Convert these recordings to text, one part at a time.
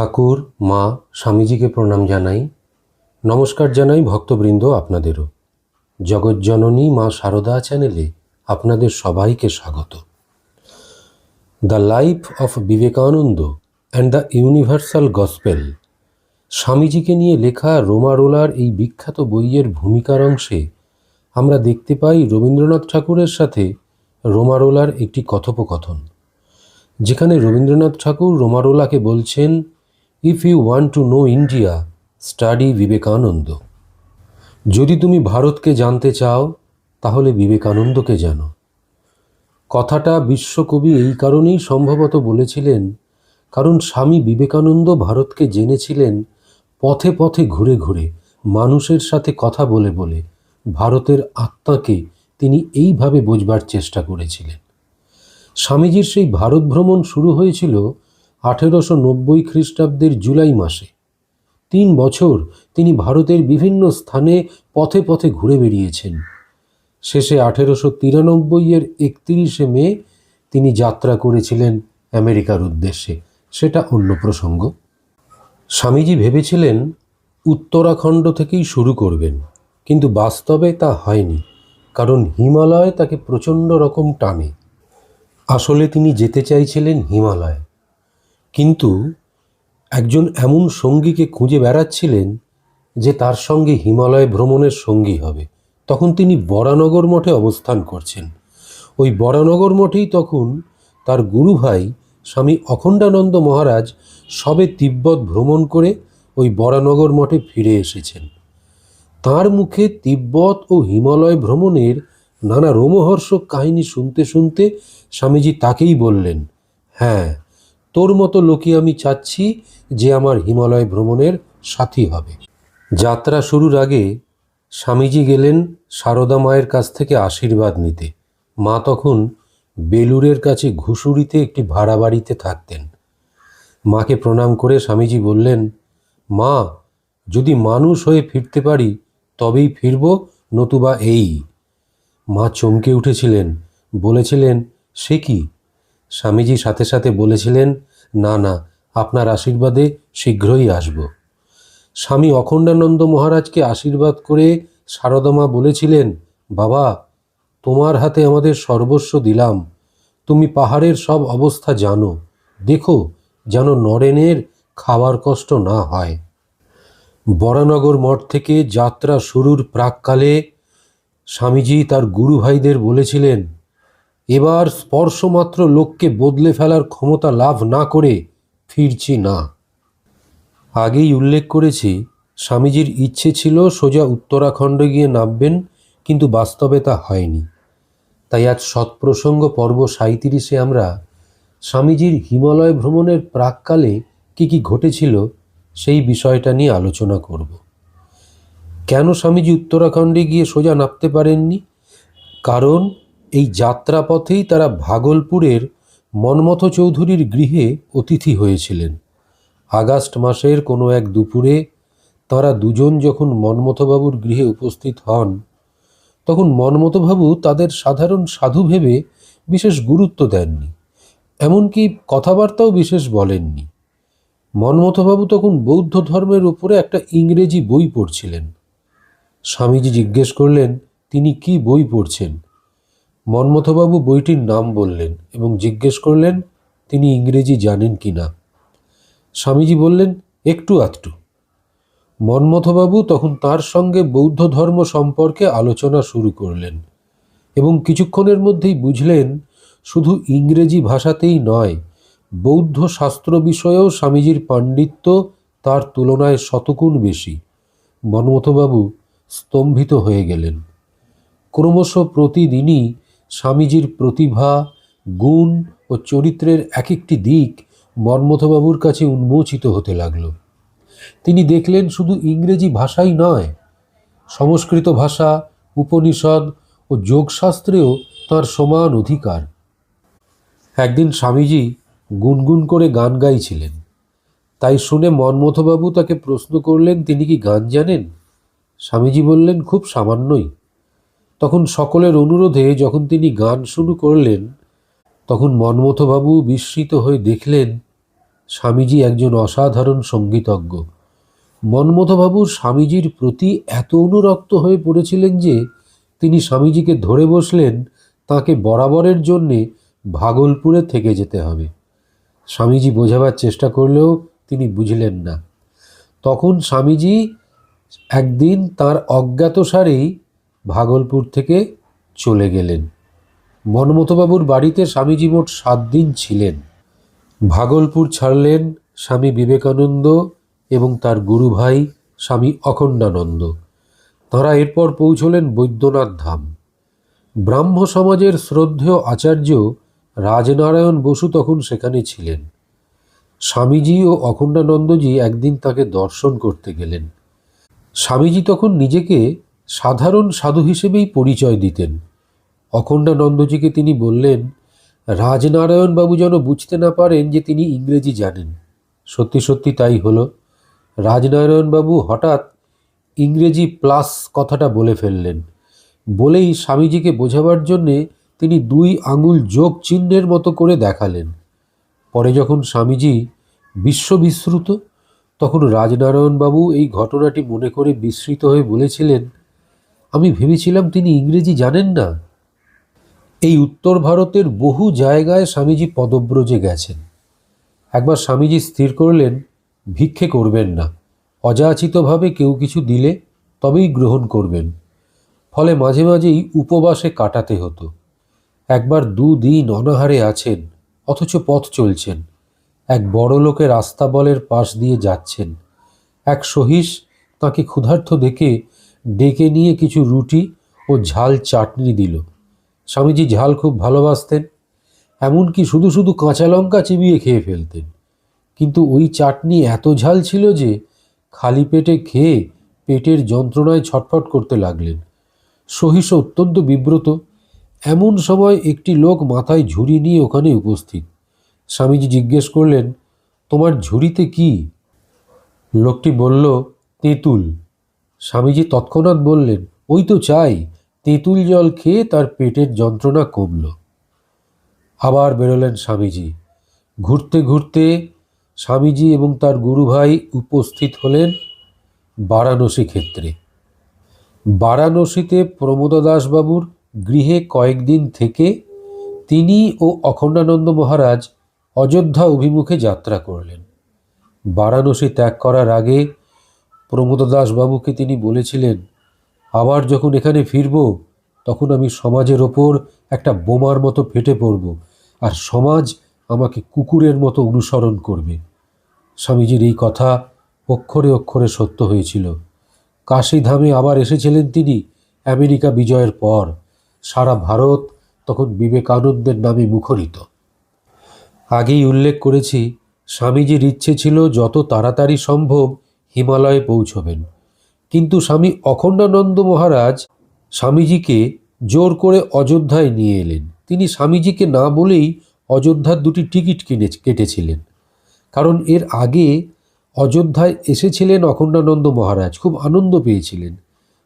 ঠাকুর, মা, স্বামীজিকে প্রণাম জানাই। নমস্কার জানাই ভক্তবৃন্দ আপনাদেরও। জগজ্জননী মা সারদা চ্যানেলে আপনাদের সবাইকে স্বাগত। The life of Vivekananda and the universal gospel স্বামীজিকে নিয়ে লেখা রোমারোলার এই বিখ্যাত বইয়ের ভূমিকার অংশে আমরা দেখতে পাই রবীন্দ্রনাথ ঠাকুরের সাথে রোমারোলার একটি কথোপকথন। যেখানে রবীন্দ্রনাথ ঠাকুর রোমারোলাকে বলছেন if you want to know India study Vivekananda যদি তুমি ভারতকে জানতে চাও, তাহলে বিবেকানন্দকে জানো। কথাটা বিশ্বকবি এই কারণেই সম্ভবত বলেছিলেন, কারণ স্বামী বিবেকানন্দ ভারতকে জেনেছিলেন পথে পথে ঘুরে ঘুরে, মানুষের সাথে কথা বলে বলে, ভারতের আত্মাকে তিনি এইভাবে বোঝবার চেষ্টা করেছিলেন। স্বামীজির সেই ভারত ভ্রমণ শুরু হয়েছিল আঠেরোশো নব্বই খ্রিস্টাব্দের জুলাই মাসে। তিন বছর তিনি ভারতের বিভিন্ন স্থানে পথে পথে ঘুরে বেরিয়েছেন শেষে আঠেরোশো তিরানব্বইয়ের একত্রিশে মে তিনি যাত্রা করেছিলেন আমেরিকার উদ্দেশ্যে। সেটা অন্য প্রসঙ্গ। স্বামীজি ভেবেছিলেন উত্তরাখণ্ড থেকেই শুরু করবেন, কিন্তু বাস্তবে তা হয়নি, কারণ হিমালয় তাকে প্রচণ্ড রকম টানে। আসলে তিনি যেতে চাইছিলেন হিমালয়। কিন্তু একজন এমন সঙ্গীকে খুঁজে বেড়াচ্ছিলেন যে তার সঙ্গে হিমালয় ভ্রমণের সঙ্গী হবে। তখন তিনি বরানগর মঠে অবস্থান করছেন। ওই বরানগর মঠেই তখন তার গুরু ভাই স্বামী অখণ্ডানন্দ মহারাজ সবে তিব্বত ভ্রমণ করে ওই বরানগর মঠে ফিরে এসেছেন। তার মুখে তিব্বত ও হিমালয় ভ্রমণের নানা রোমহর্ষক কাহিনী শুনতে শুনতে স্বামীজি তাকেই বললেন হ্যাঁ তোর মতো লোকই আমি চাচ্ছি যে আমার হিমালয় ভ্রমণের সাথী হবে। যাত্রা শুরুর আগে স্বামীজি গেলেন সারদা মায়ের কাছ থেকে আশীর্বাদ নিতে। মা তখন বেলুরের কাছে ঘুষুরিতে একটি ভাড়া বাড়িতে থাকতেন। মাকে প্রণাম করে স্বামীজি বললেন, মা, যদি মানুষ হয়ে ফিরতে পারি, তবেই ফিরব, নতুবা এই। মা চমকে উঠেছিলেন, বলেছিলেন, সে কি? স্বামীজি সাথে সাথে বলেছিলেন, না না, আপনার আশীর্বাদে শীঘ্রই আসব। স্বামী অখণ্ডানন্দ মহারাজকে আশীর্বাদ করে সারদমা বলেছিলেন, বাবা, তোমার হাতে আমাদের সর্বস্ব দিলাম। তুমি পাহাড়ের সব অবস্থা জানো। দেখো যেন নরেনের খাওয়ার কষ্ট না হয়। বরানগর মঠ থেকে যাত্রা শুরুর প্রাককালে স্বামীজি তার গুরু ভাইদের বলেছিলেন এবার স্পর্শমাত্র লোককে বদলে ফেলার ক্ষমতা লাভ না করে ফিরছি না। আগেই উল্লেখ করেছি, স্বামীজির ইচ্ছে ছিল সোজা উত্তরাখণ্ডে গিয়ে নামবেন, কিন্তু বাস্তবে তা হয়নি। তাই আজ সৎপ্রসঙ্গ পর্ব সাঁইত্রিশে আমরা স্বামীজির হিমালয় ভ্রমণের প্রাককালে কি কি ঘটেছিল সেই বিষয়টা নিয়ে আলোচনা করব। কেন স্বামীজি উত্তরাখণ্ডে গিয়ে সোজা নামতে পারেননি? কারণ এই যাত্রাপথেই তারা ভাগলপুরের মনমথ চৌধুরীর গৃহে অতিথি হয়েছিলেন। আগস্ট মাসের কোনো এক দুপুরে তারা দুজন যখন মনমথবাবুর গৃহে উপস্থিত হন, তখন মনমথবাবু তাদের সাধারণ সাধু ভেবে বিশেষ গুরুত্ব দেননি, এমনকি কথাবার্তাও বিশেষ বলেননি। মনমথবাবু তখন বৌদ্ধ ধর্মের উপরে একটা ইংরেজি বই পড়ছিলেন। স্বামীজি জিজ্ঞেস করলেন, তিনি কি বই পড়ছেন? মন্মথবাবু বইটির নাম বললেন এবং জিজ্ঞেস করলেন, তিনি ইংরেজি জানেন কি না? স্বামীজি বললেন, একটু আধটু। মন্মথবাবু তখন তার সঙ্গে বৌদ্ধ ধর্ম সম্পর্কে আলোচনা শুরু করলেন এবং কিছুক্ষণের মধ্যেই বুঝলেন, শুধু ইংরেজি ভাষাতেই নয়, বৌদ্ধ শাস্ত্র বিষয়েও স্বামীজির পাণ্ডিত্য তার তুলনায় শতগুণ বেশি। মন্মথবাবু স্তম্ভিত হয়ে গেলেন। ক্রমশ প্রতিদিনই স্বামীজির প্রতিভা, গুণ ও চরিত্রের এক একটি দিক মর্মথবাবুর কাছে উন্মোচিত হতে লাগল। তিনি দেখলেন শুধু ইংরেজি ভাষাই নয়, সংস্কৃত ভাষা, উপনিষদ ও যোগশাস্ত্রেও তার সমান অধিকার। একদিন স্বামীজি গুনগুন করে গান গাইছিলেন। তাই শুনে মন্মথবাবু তাকে প্রশ্ন করলেন, তিনি কি গান জানেন? স্বামীজি বললেন, খুব সামান্যই। তখন সকলের অনুরোধে যখন তিনি গান শুরু করলেন, তখন মন্মথবাবু বিস্মিত হয়ে দেখলেন, স্বামীজি একজন অসাধারণ সঙ্গীতজ্ঞ। মন্মথবাবু স্বামীজির প্রতি এত অনুরক্ত হয়ে পড়েছিলেন যে, তিনি স্বামীজিকে ধরে বসলেন, তাকে বরাবরের জন্যে ভাগলপুরে থেকে যেতে হবে। স্বামীজি বোঝাবার চেষ্টা করলেও তিনি বুঝলেন না। তখন স্বামীজি একদিন তার অজ্ঞাতসারেই ভাগলপুর থেকে চলে গেলেন। মনমতবাবুর বাড়িতে স্বামীজি মোট সাত দিন ছিলেন। ভাগলপুর ছাড়লেন স্বামী বিবেকানন্দ এবং তার গুরু ভাই স্বামী অখণ্ডানন্দ। তাঁরা এরপর পৌঁছলেন বৈদ্যনাথ ধাম। ব্রাহ্ম সমাজের শ্রদ্ধেয় আচার্য রাজনারায়ণ বসু তখন সেখানে ছিলেন। স্বামীজি ও অখণ্ডানন্দজি একদিন তাকে দর্শন করতে গেলেন। স্বামীজি তখন নিজেকে সাধারণ সাধু হিসেবেই পরিচয় দিতেন। অখণ্ডানন্দজিকে তিনি বললেন রাজনারায়ণবাবু যেন বুঝতে না পারেন যে তিনি ইংরেজি জানেন। সত্যি সত্যি তাই হলো। রাজনারায়ণবাবু হঠাৎ ইংরেজি প্লাস কথাটা বলে ফেললেন। বলেই স্বামীজিকে বোঝাবার জন্যে তিনি দুই আঙুল যোগ চিহ্নের মতো করে দেখালেন। পরে যখন স্বামীজি বিশ্ববিশ্রুত, তখন রাজনারায়ণবাবু এই ঘটনাটি মনে করে বিস্মৃত হয়ে বলেছিলেন আমি ভেবেছিলাম তিনি ইংরেজি জানেন না। এই উত্তর ভারতের বহু জায়গায় স্বামীজি পদব্রজে গেছেন। একবার স্বামীজি স্থির করলেন, ভিক্ষে করবেন না। অযাচিতভাবে কেউ কিছু দিলে তবেই গ্রহণ করবেন। ফলে মাঝে মাঝেই উপবাসে কাটাতে হতো। একবার দুদিন অনাহারে আছেন, অথচ পথ চলছেন। এক বড় লোকের আস্তাবলের পাশ দিয়ে যাচ্ছেন। এক সহিস তাকে ক্ষুধার্ত দেখে ডেকে নিয়ে কিছু রুটি ও ঝাল চাটনি দিল। স্বামীজি ঝাল খুব ভালোবাসতেন, এমনকি শুধু শুধু কাঁচা লঙ্কা চিবিয়ে খেয়ে ফেলতেন। কিন্তু ওই চাটনি এত ঝাল ছিল যে খালি পেটে খেয়ে পেটের যন্ত্রণায় ছটফট করতে লাগলেন। সহিস অত্যন্ত বিব্রত, এমন সময় একটি লোক মাথায় ঝুড়ি নিয়ে ওখানে উপস্থিত। স্বামীজি জিজ্ঞেস করলেন, তোমার ঝুড়িতে কি? লোকটি বলল, তেঁতুল। স্বামীজি তৎক্ষণাৎ বললেন, ওই তো চাই। তেঁতুল জল খেয়ে তার পেটের যন্ত্রণা কমল। আবার বেরোলেন স্বামীজি। ঘুরতে ঘুরতে স্বামীজি এবং তার গুরুভাই উপস্থিত হলেন বারাণসী ক্ষেত্রে। বারাণসীতে প্রমোদ দাসবাবুর গৃহে কয়েকদিন থেকে তিনি ও অখণ্ডানন্দ মহারাজ অযোধ্যা অভিমুখে যাত্রা করলেন। বারাণসী ত্যাগ করার আগে প্রমোদ দাসবাবুকে তিনি বলেছিলেন, আবার যখন এখানে ফিরব, তখন আমি সমাজের ওপর একটা বোমার মতো ফেটে পড়ব, আর সমাজ আমাকে কুকুরের মতো অনুসরণ করবে। স্বামীজির এই কথা অক্ষরে অক্ষরে সত্য হয়েছিল। কাশীধামে আবার এসেছিলেন তিনি আমেরিকা বিজয়ের পর। সারা ভারত তখন বিবেকানন্দের নামে মুখরিত। আগেই উল্লেখ করেছি, স্বামীজির ইচ্ছে ছিল যত তাড়াতাড়ি সম্ভব হিমালয়ে পৌঁছবেন। কিন্তু স্বামী অখণ্ডানন্দ মহারাজ স্বামীজিকে জোর করে অযোধ্যায় নিয়ে এলেন। তিনি স্বামীজিকে না বলেই অযোধ্যার দুটি টিকিট কিনে কেটেছিলেন। কারণ এর আগে অযোধ্যায় এসেছিলেন অখণ্ডানন্দ মহারাজ, খুব আনন্দ পেয়েছিলেন।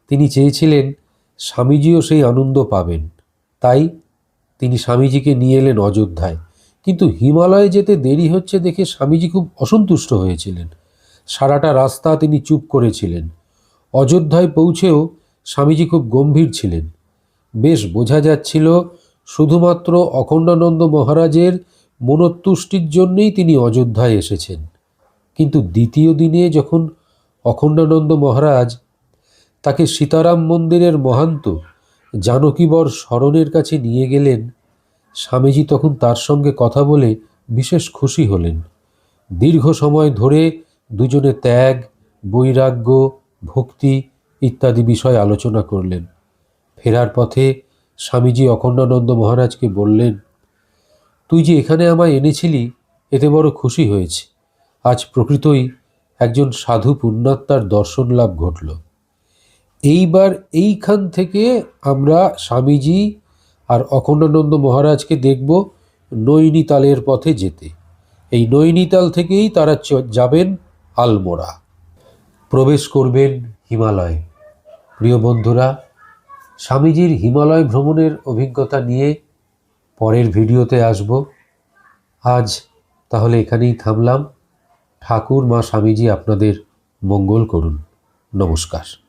তিনি চেয়েছিলেন স্বামীজিও সেই আনন্দ পাবেন। তাই তিনি স্বামীজিকে নিয়ে এলেন অযোধ্যায়। কিন্তু হিমালয়ে যেতে দেরি হচ্ছে দেখে স্বামীজি খুব অসন্তুষ্ট হয়েছিলেন। সারাটা রাস্তা তিনি চুপ করেছিলেন। অযোধ্যায় পৌঁছেও স্বামীজি খুব গম্ভীর ছিলেন। বেশ বোঝা যাচ্ছিল শুধুমাত্র অখণ্ডানন্দ মহারাজের মনোতুষ্টির জন্যেই তিনি অযোধ্যায় এসেছেন। কিন্তু দ্বিতীয় দিনে যখন অখণ্ডানন্দ মহারাজ তাকে সীতারাম মন্দিরের মহান্ত জানকীবর স্মরণের কাছে নিয়ে গেলেন, স্বামীজি তখন তার সঙ্গে কথা বলে বিশেষ খুশি হলেন। দীর্ঘ সময় ধরে দুজনে ত্যাগ, বৈরাগ্য, ভক্তি ইত্যাদি বিষয় আলোচনা করলেন। ফেরার পথে স্বামীজি অখণ্ডানন্দ মহারাজকে বললেন, তুই যে এখানে আমায় এনেছিলি, এতে বড় খুশি হয়েছে। আজ প্রকৃতই একজন সাধু পুণ্যাত্মার দর্শন লাভ ঘটল। এইবার এইখান থেকে আমরা স্বামীজি আর অখণ্ডানন্দ মহারাজকে দেখব নৈনিতালের পথে যেতে। এই নৈনিতাল থেকেই তারা যাবেন আলমোড়া। প্রবেশ করবেন হিমালয়। প্রিয় বন্ধুরা, স্বামীজির হিমালয় ভ্রমণের অভিজ্ঞতা নিয়ে পরের ভিডিওতে আসব। আজ তাহলে এখানেই থামলাম। ঠাকুর মা স্বামীজি আপনাদের মঙ্গল করুন। নমস্কার।